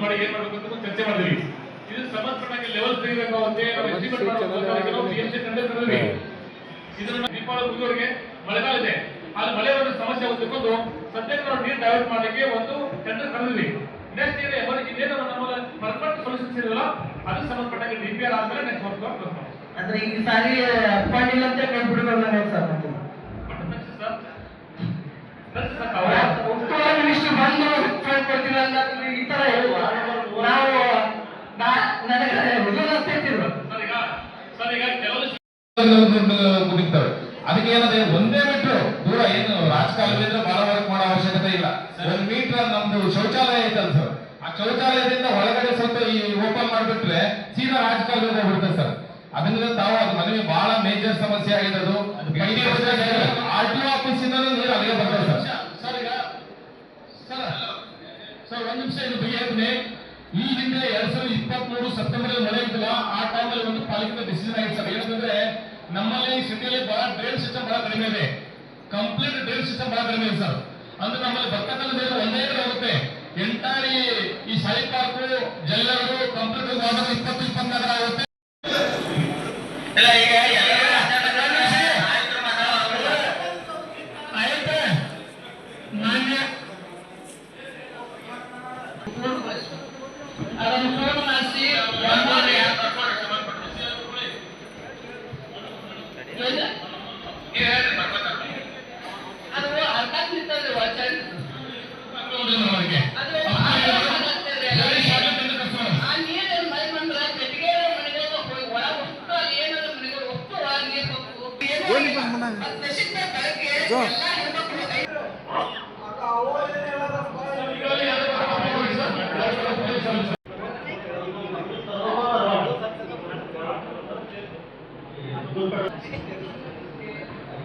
ಮಾಡಿ ಏನ್ ಮಾಡ್ಬೇಕು ಅಂತ ಚರ್ಚೆ ಮಾಡಿದ್ವಿ. ಇದು ಸಂಬಂಧಪಟ್ಟಂಗೆ ಲೆವೆಲ್ ತೆಗಿಬೇಕಾಗುತ್ತೆ ಇದನ್ನ ದೀಪಾವಳಿ ಮಳೆಗಾಲ ಇದೆ. ಅಲ್ಲಿ ಮಳೆ ಒಂದು ಸಮಸ್ಯೆ ಹೊಂದಿಕೊಂಡು ಸದ್ಯಕ್ಕೆ ನಾವು ನೀರು ಡೈವರ್ಟ್ ಮಾಡಲಿಕ್ಕೆ ಒಂದು ಟೆಂಡರ್ ಕರೆದ್ವಿ ನೆಕ್ಸ್ಟ್ ಇಯರ್ ಅವರಿಗೆ ಇದೇನೋ ನಮ್ಮ ಪರ್ಮನೆಂಟ್ ಸೊಲ್ಯೂಷನ್ ಇರಲ್ಲ ಅದು ಸಂಬಂಧಪಟ್ಟಾಗ ಡಿ ಪಿ ಆರ್ ಆದ್ಮೇಲೆ ನೆಕ್ಸ್ಟ್ ವರ್ಕ್ ಅಂದ್ರೆ ಈ ಸಾರಿ ಫಂಡ್ ಇಲ್ಲ ಅಂತ ಕಂಪ್ಯೂಟರ್ ಸರ್. ಸರ್ ಮಿನಿಸ್ಟರ್ ಬಂದು ಫಂಡ್ ಕೊಡ್ತೀನಿ ಅಂತ ಈ ತರ ಹೇಳುವ ನಾವು ನಾ- ನನಗೆ ಇದು ಅನಿಸ್ತಿದ್ರು ಸರ್ ಈಗ ಸರ್ ಈಗ ಕೆಲವು ಮುಗಿತವೆ ಅದಕ್ಕೆ ಏನಂದ್ರೆ ಒಂದೇ ಮೀಟರ್ ದೂರ ಏನು ರಾಜಕಾಲದಿಂದ ಬಹಳ ವರ್ಕ್ ಮಾಡೋ ಅವಶ್ಯಕತೆ ಇಲ್ಲ. ಒಂದ್ ಮೀಟರ್ ನಮ್ದು ಶೌಚಾಲಯ ಐತಲ್ಲ ಸರ್. ಆ ಶೌಚಾಲಯದಿಂದ ಒಳಗಡೆ ಸ್ವಲ್ಪ ಈ ಓಪನ್ ಮಾಡ್ಬಿಟ್ರೆ ಸೀದಾ ರಾಜಕಾಲದಿಂದ ಹೋಗ್ಬಿಡ್ತಾರೆ ಸರ್. ಅದರಿಂದ ತಾವು ಅದು ಮನವಿ ಬಹಳ ಮೇಜರ್ ಸಮಸ್ಯೆ ಆಗಿದೆ ಅದು ಆರ್ ಟಿ ಆಫೀಸ್ ಇಂದ ನೀರು ಅಲ್ಲಿಗೆ ಬರ್ತದೆ ಸರ್. ಸರ್ ಈಗ ಸರ್ ಸರ್ ಒಂದ್ ನಿಮಿಷ ಇದು ಬಗೆಹರಿಸ್ತೀನಿ ಈ ಹಿಂದೆ ಎರಡ್ ಸಾವಿರದ ಇಪ್ಪತ್ಮೂರು ಸೆಪ್ಟೆಂಬರ್ ಅಲ್ಲಿ ಮಳೆ ಇದ್ದಲ್ಲ, ಆ ಟೈಮಲ್ಲಿ ಒಂದು ಪಾಲಿಕೆ ಡಿಸಿಷನ್ ಆಗಿದೆ ಸರ್ ಏನಂತಂದ್ರೆ, ನಮ್ಮಲ್ಲಿ ಸಿಟಿಯಲ್ಲಿ ಬಹಳ ಡ್ರೈನ್ ಸಿಸ್ಟಮ್ ಬಹಳ ಕಡಿಮೆ ಇದೆ. ಕಂಪ್ಲೀಟ್ ಡ್ರೈನ್ ಸಿಸ್ಟಮ್ ಬಹಳ ಕಡಿಮೆ ಇದೆ ಸರ್. ಅಂದ್ರೆ ನಮ್ಮಲ್ಲಿ ಬರ್ತಕ್ಕಂಥ ನೀರು ಒಂದೇ ಕಡೆ ಹೋಗುತ್ತೆ. ಎಂಟಾರ್ ಈ ಸಾಯಿ ಪಾರ್ಕ್ ಜಲ್ಲರು ಕಂಪ್ಲೀಟ್ ಇಪ್ಪತ್ತು, ಇಪ್ಪತ್ನಾಲ್ಕು ಆಗುತ್ತೆ ಆಯ್ತು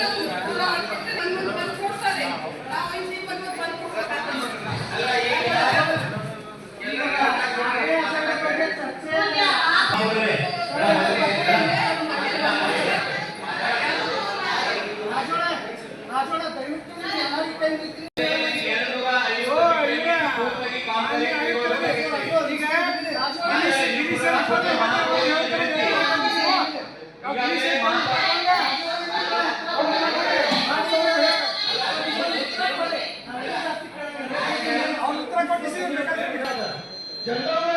Thank you. General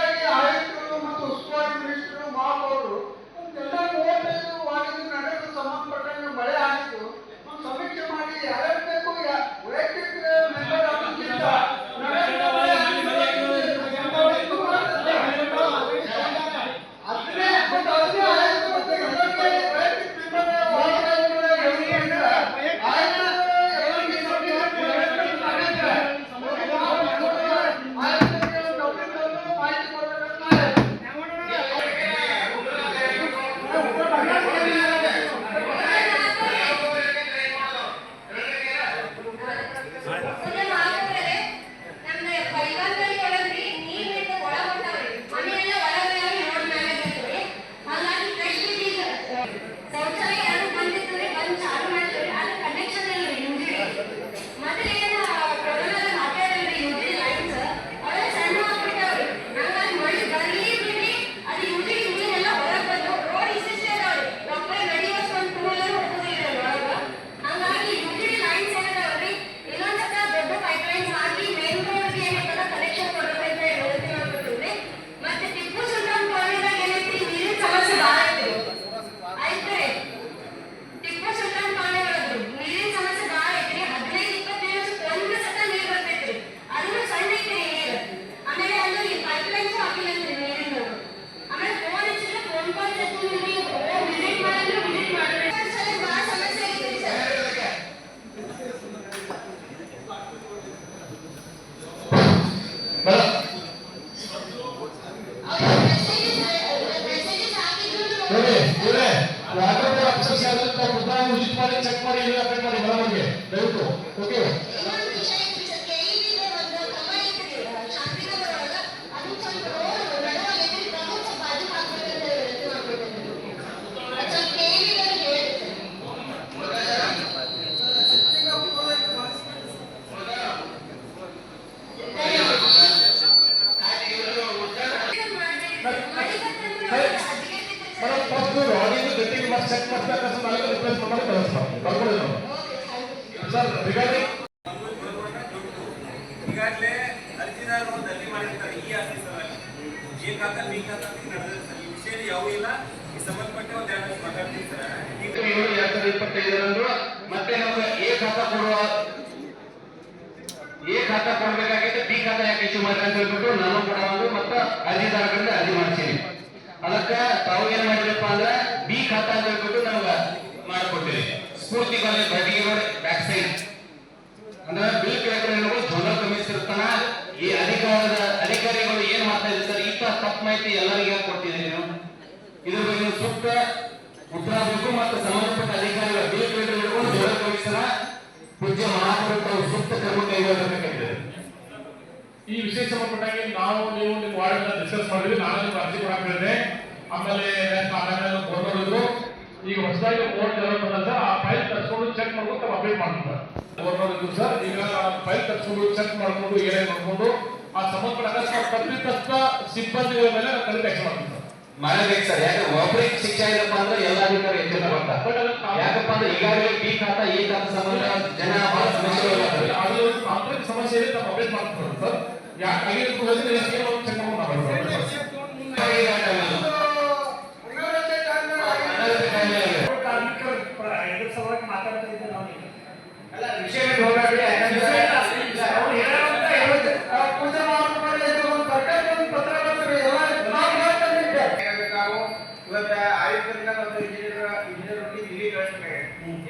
ಇವರೇ ವಾಟರ್ ಬೋರ್ಡ್ ಅಫ್ಸರ್ಸ್ ಯಾರು ಪುಸ್ತಕ ವಿಸಿಟ್ ಮಾಡಿ ಚೆಕ್ ಮಾಡಿ ಇಲ್ಲಿ ಅಪ್ಡೇಟ್ ಮಾಡಿ ಮೇಡಮ್ಗೆ ದಯವಿಟ್ಟು ಓಕೆ ಮೇಡಮ್ ಫಸ್ಟ್ ಆಡಿಯೋ ಗಟ್ಟಿಗೆ ಮತ್ತೆ ಚೆಕ್ ಮಾಡ್ತಾ ನಾಳೆ ರಿಪ್ಲೇಸ್ ಮಾಡಿ ಕಳಿಸ್ತಾರೆ ಬರ್ಕೊಳ್ಳಿ ಸರ್ ರಿಗಾರ್ಡಿಂಗ್ ಈಗಾಗಲೇ ಅರ್ಜಿದಾರರು ದಲ್ಲಿ ಮಾಡಿರ್ತಾರೆ ಈ ಆಫೀಸರಲ್ಲಿ ಈ ಖಾತಾ ಈ ಅಂತ ನಡೆದಿದೆ ಈ ವಿಷಯ ಯಾವ ಇಲ್ಲ. ಈ ಸಂಬಂಧಪಟ್ಟ ಒಂದು ಎರಡು ಮಾತಾಡ್ತೀನಿ ಸರ್. ಏಳು ಎರಡ್ ಸಾವಿರದ ಮತ್ತೆ ನಮ್ಗೆ ಎ ಖಾತಾ ಕೊಡುವ ಎ ಖಾತಾ ಕೊಡ್ಬೇಕಾಗಿತ್ತು ಬಿ ಖಾತಾ ಯಾಕೆ ಇಶ್ಯೂ ಮಾಡ್ರಿ ಅಂತ ಹೇಳ್ಬಿಟ್ಟು ನಾನು ಕೂಡ ಒಂದು ಮತ್ತೆ ಅರ್ಜಿದಾರರಿಂದ ಅರ್ಜಿ ಮಾಡ್ತೀನಿ ಅದಕ್ಕೆ ತಾವು ಏನ್ ಮಾಡಿದ್ರಪ್ಪ ಅಂದ್ರೆ ಬಿ ಖಾತಾ ಅಂತ ಹೇಳ್ಬಿಟ್ಟು ನಮ್ಗೆ ಮಾಡಿಕೊಟ್ಟಿರಿ ಸ್ಫೂರ್ತಿ ಕಾಲೇಜ್ ಬಡ್ಡಿಗೆ ರೋಡ್ ಬ್ಯಾಕ್ ಸೈಡ್ ಅಂದ್ರೆ ಬಿಲ್ ಜೋನಲ್ ಈ ಅಧಿಕಾರದ ಅಧಿಕಾರಿಗಳು ಏನ್ ಮಾಡ್ತಾ ಇರ್ತಾರೆ ಇಂಥ ತಪ್ಪು ಮಾಹಿತಿ ಎಲ್ಲರಿಗೂ ನೀವು? ಇದ್ರ ಬಗ್ಗೆ ಸೂಕ್ತ ಉತ್ತರ ಬೇಕು ಮತ್ತು ಸಂಬಂಧಪಟ್ಟ ಅಧಿಕಾರಿಗಳ ಕಲೆಕ್ಟರ್ ಹಿಡ್ಕೊಂಡು ಕಮಿಷನರ್ ಪೂಜ್ಯ ಮಹಾಪುರ ತಾವು ಸೂಕ್ತ ಕ್ರಮ ಕೈಗೊಳ್ಳಬೇಕಾಗಿದೆ ಈ ವಿಷಯ ಸಂಬಂಧಪಟ್ಟಾಗಿ ನಾವು ನೀವು ನಿಮ್ಮ ವಾರ್ಡ್ ಡಿಸ್ಕಸ್ ಮಾಡಿದ್ವಿ. ನಾನು ಅರ್ಜಿ ಕೊಡಕ್ ಹೇಳಿದೆ. ಆಮೇಲೆ ಬೋರ್ಡ್ ಈಗ ಹೊಸದಾಗಿ ಬೋರ್ಡ್ ಡೆವಲಪ್ ಆ ಫೈಲ್ ತರಿಸ್ಕೊಂಡು ಚೆಕ್ ಮಾಡ್ಕೊಂಡು ಅಪ್ಡೇಟ್ ಮಾಡ್ತಾರೆ. ಇದ್ರು ಸರ್ ಈಗ ಫೈಲ್ ತರಿಸ್ಕೊಂಡು ಚೆಕ್ ಮಾಡ್ಕೊಂಡು ಏನೇ ಮಾಡ್ಕೊಂಡು ಆ ಸಂಬಂಧಪಟ್ಟ ತಪ್ಪಿತಸ್ಥ ಸಿಬ್ಬಂದಿಗಳ ಮೇಲೆ ಕಡಿಮೆ ಆಕ್ಷನ್ ಮಾಡ್ತೀವಿ ಮಾಡಬೇಕು ಸರ್ ಯಾಕೆ ಒಬ್ಬರಿಗೆ ಶಿಕ್ಷೆ ಇಲ್ಲಪ್ಪ ಅಂದ್ರೆ ಎಲ್ಲ ಅಧಿಕಾರಿ ಹೆಚ್ಚಿನ ಯಾಕಪ್ಪ ಅಂದ್ರೆ ಈಗಾಗಲೇ ಬಿ ಖಾತ ಈ ಖಾತ ಸಂಬಂಧ ಜನ ಬಹಳ ಸಮಸ್ಯೆ. ಅದು ಸಮಸ್ಯೆ ಇದೆ ನಾವು ಅಪ್ಡೇಟ್ ಮಾಡ್ತಾರೆ ಸರ್. ಯಾಕೆ ಏನು ಚೆಕ್ ಮಾಡ್ಕೊಂಡು ನಾವು ಅನಾರೋಗ್ಯ ಕಾರಣ ಅನಾರೋಗ್ಯ ಕಾಯಿಲೆ ಆಗಿದೆ. ಕಾರ್ಮಿಕರ ಇದ್ರ ಸಲುವಾಗಿ ಮಾತಾಡ್ತಾ ಇದ್ದೆ ನಾವು ಈಗ. ಅಲ್ಲ ವಿಷಯ ಬಿಟ್ಟು ಹೋಗ್ಬೇಡ್ರಿ, ಯಾಕಂದ್ರೆ ಅವ್ರು ಹೇಳೋವಂತ ಹೇಳೋದು. ಆ ಪೂಜೆ ಮಾಡ್ಕೊಂಡು ಇದು ಒಂದು ಸರ್ಕಾರದ ಒಂದು ಪತ್ರ ಬಂದ್ರೆ ಎಲ್ಲ ನಾವು ಹೇಳ್ಕೊಂಡಿದ್ದೆ ನಾವು ಇವತ್ತ ಆಯುಕ್ತರಿಂದ ಮತ್ತು ಇಂಜಿನಿಯರ್ ಇಂಜಿನಿಯರ್ ಒಟ್ಟಿಗೆ ದಿಲ್ಲಿ ಕಳಿಸ್ಬೇಕು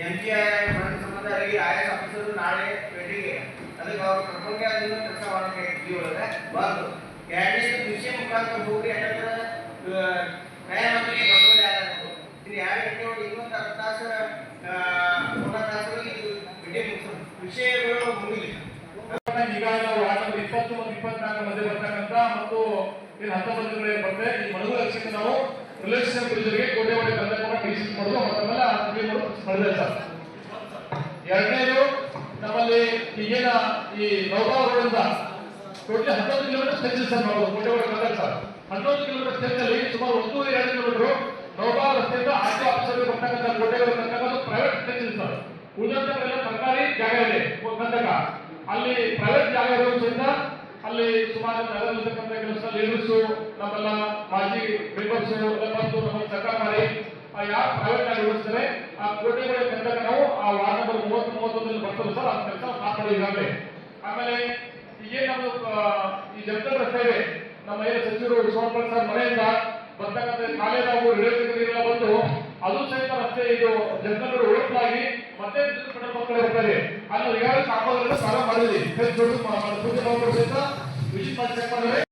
ಎಂ ಜಿ ಐ ಫಂಡ್ ಸಂಬಂಧ ಅವರಿಗೆ ಆಯಾ ಆಫೀಸರು ನಾಳೆ ಭೇಟಿಗೆ ಅದಕ್ಕೆ ಅವ್ರು ಕರ್ಕೊಂಡೆ ಅದನ್ನ ಕೆಲಸ ಮಾಡೋಕೆ ಈ ಒಳಗೆ ಬಂದು ಎರಡನೇ ವಿಷಯ ಮುಖಾಂತರ ಹೋಗಿ ಯಾಕಂದ್ರೆ ಪ್ರಯಾಣಕ್ಕೆ ಇದು ಎರಡು ಗಂಟೆ ಒಳಗೆ ಇನ್ನೊಂದು ಅರ್ಧ ವಿಷಯಗಳು ಮುಗಿಲಿ. ಈಗ ನಾವು ವಾರ್ಡ್ ನಂಬರ್ ಇಪ್ಪತ್ತು ಮತ್ತು ಇಪ್ಪತ್ನಾಲ್ಕು ಮಧ್ಯೆ ಬರ್ತಕ್ಕಂಥ ಮತ್ತು ಏನು ಹತ್ತೊಂಬತ್ತುಗಳಿಗೆ ಬಂದ್ರೆ ಈ ಮನಗು ಲಕ್ಷಕ್ಕೆ ನಾವು ರಿಲೇಷನ್ ಬ್ರಿಡ್ಜ್ಗೆ ಮತ್ತು ಆಮೇಲೆ ಆ ಕ್ಲೀನ್ ಮಾಡೋದು ಮಾಡಿದೆ ಸರ್ ಎರಡನೇದು, ನಮ್ಮಲ್ಲಿ ಈ ನೌಬಾವ್ ರೋಡಿಂದ ಟೋಟಲಿ ಹನ್ನೊಂದು ಕಿಲೋಮೀಟರ್ ಸ್ಟ್ರೆಚ್ ನಾವು ಕೋಟೆವಾಡಿ ಕಂದಕ ಸರ್. ಹನ್ನೊಂದು ಕಿಲೋಮೀಟರ್ ಸ್ಟ್ರೆಚ್ ಸುಮಾರು ಒಂದು ಎರಡು ಕಿಲೋಮೀಟರ್ ನೌಬಾವ್ ರಸ್ತೆಯಿಂದ ಆಟೋ ಆಫೀಸರ್ಗೆ ಬರ್ತಕ್ಕಂಥ ಕೋಟೆಗಳು ಬರ್ತಕ್ಕಂಥ ಪ್ರೈವೇಟ್ ಸ್ಟೇಜ್ ಸರ್. ಉಳಿದಂತೆಲ್ಲ ಸರ್ಕಾರಿ ಜಾಗ ಇದೆ ಕಂದಕ ಅಲ್ಲಿ ಪ್ರೈವೇಟ್ ಜಾಗ ಇರೋದ್ರಿಂದ ಅಲ್ಲಿ ಸುಮಾರು ನಗರದಲ್ಲಿರ್ತಕ್ಕಂಥ ಕೆಲಸ ಲೀಡರ್ಸು ನಮ್ಮೆಲ್ಲ ಮಾಜಿ ಮೆಂಬರ್ಸು ಎಲ್ಲ ನಮ್ಮ ಸರ್ಕಾರ ಮಾಡಿ ಯಾವ ಪ್ರೈವೇಟ್ ಆಗಿ ಉಳಿಸ್ತಾರೆ, ಆ ಕೋಟೆಗಳ ಕಂಡಾಗ ನಾವು ಆ ವಾರ್ಡ್ ನಂಬರ್ ಮೂವತ್ತು ಮೂವತ್ತೊಂದಲ್ಲಿ ಬರ್ತದೆ ಸರ್. ಆ ಕೆಲಸ ಮಾತಾಡಿ ಈಗಾಗಲೇ. ಆಮೇಲೆ ಈಗೇನು ನಮ್ದು ಈ ಜನತಾ ರಸ್ತೆ ನಮ್ಮ ಏನು ಸಚಿವರು ವಿಶ್ವನಾಥ್ ಸರ್ ಮನೆಯಿಂದ ಬರ್ತಕ್ಕಂಥ ನಾವು ರಿಲೇಟಿವ್ ಬಂದು, ಅದು ಸಹಿತ ರಸ್ತೆ ಇದು ಜನರು ಒಳಪಲಾಗಿ ಮತ್ತೆ ಕಟ್ಟಡ ಮಕ್ಕಳು ಇರ್ತಾರೆ ಅಲ್ಲಿ ಯಾರು ಕಾಮಗಾರಿಗಳು ಪ್ರಾರಂಭ ಮಾಡಿದ್ವಿ ಸಹಿತ ವಿಸಿಟ್ ಮಾಡಿ ಚೆಕ್ ಮಾಡಿದ್ರೆ